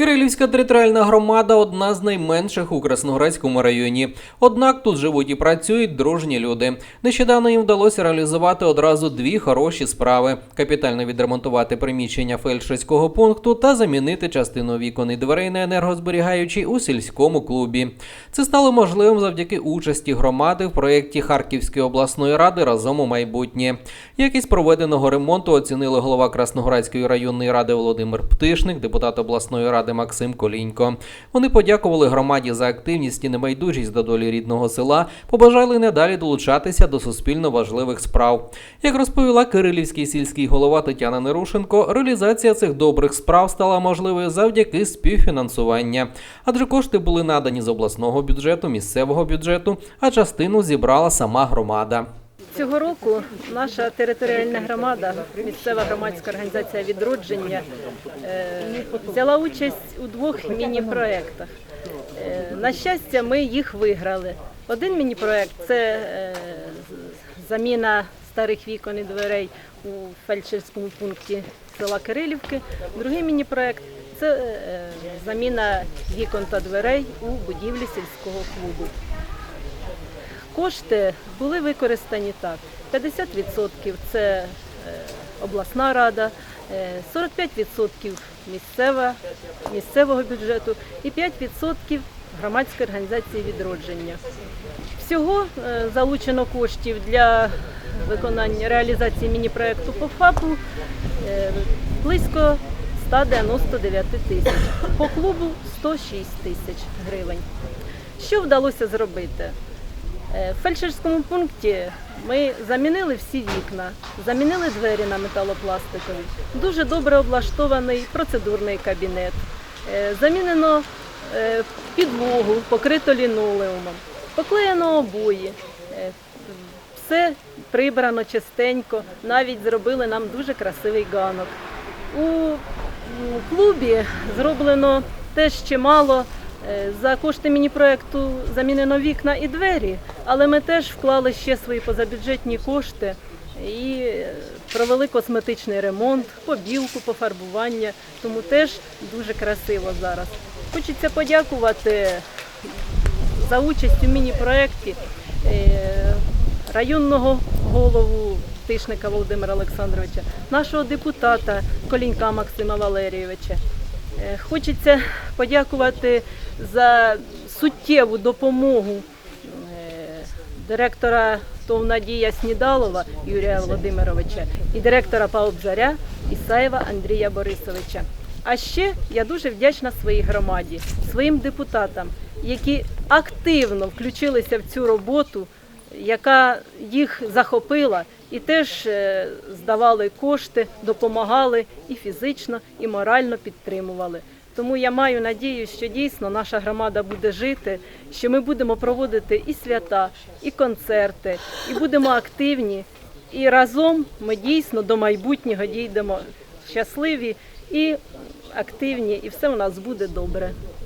Кирилівська територіальна громада одна з найменших у Красноградському районі. Однак тут живуть і працюють дружні люди. Нещодавно їм вдалося реалізувати одразу дві хороші справи: капітально відремонтувати приміщення фельдшерського пункту та замінити частину вікон і дверей на енергозберігаючі у сільському клубі. Це стало можливим завдяки участі громади в проєкті Харківської обласної ради разом у майбутнє. Якість проведеного ремонту оцінили голова Красноградської районної ради Володимир Птишник, депутат обласної ради Максим Колінько. Вони подякували громаді за активність і небайдужість до долі рідного села, побажали надалі долучатися до суспільно важливих справ. Як розповіла Кирилівський сільський голова Тетяна Нерушенко, реалізація цих добрих справ стала можливою завдяки співфінансування, адже кошти були надані з обласного бюджету, місцевого бюджету, а частину зібрала сама громада. Цього року наша територіальна громада, місцева громадська організація відродження, е, взяла участь у двох міні-проєктах. Е, На щастя, ми їх виграли. Один міні-проєкт це е, заміна старих вікон і дверей у фельдшерському пункті села Кирилівки. Другий міні-проєкт це заміна вікон та дверей у будівлі сільського клубу. Кошти були використані так: 50% це е, обласна рада, е, 45% місцева, місцевого бюджету і 5% громадської організації відродження. Всього е, залучено коштів для виконання реалізації міні-проекту по ФАПу е, близько 199 тисяч, по клубу 106 тисяч гривень. Що вдалося зробити? Е, В фельдшерському пункті ми замінили всі вікна, замінили двері на металопластикові, дуже добре облаштований процедурний кабінет, Е, замінено е, підлогу, покрито лінолеумом, поклеєно обої. Все прибрано чистенько, навіть зробили нам дуже красивий ганок. У клубі зроблено теж чимало. Е, За кошти міні-проекту замінено вікна і двері, але ми теж вклали ще свої позабюджетні кошти і е, провели косметичний ремонт, побілку, пофарбування, тому теж дуже красиво зараз. Хочеться подякувати за участь у міні-проєкті е, районного голову Тишника Володимира Олександровича, нашого депутата Колінька Максима Валерійовича. Е, Хочеться подякувати за суттєву допомогу е, директора ТОВ Надія Снідалова Юрія Володимировича і директора ПАО «Заря» Ісаєва Андрія Борисовича. А ще я дуже вдячна своїй громаді, своїм депутатам, які активно включилися в цю роботу, яка їх захопила, і теж е, здавали кошти, допомагали і фізично, і морально підтримували. Тому я маю надію, що дійсно наша громада буде жити, що ми будемо проводити і свята, і концерти, і будемо активні. І разом ми дійсно до майбутнього дійдемо щасливі і активні, і все у нас буде добре.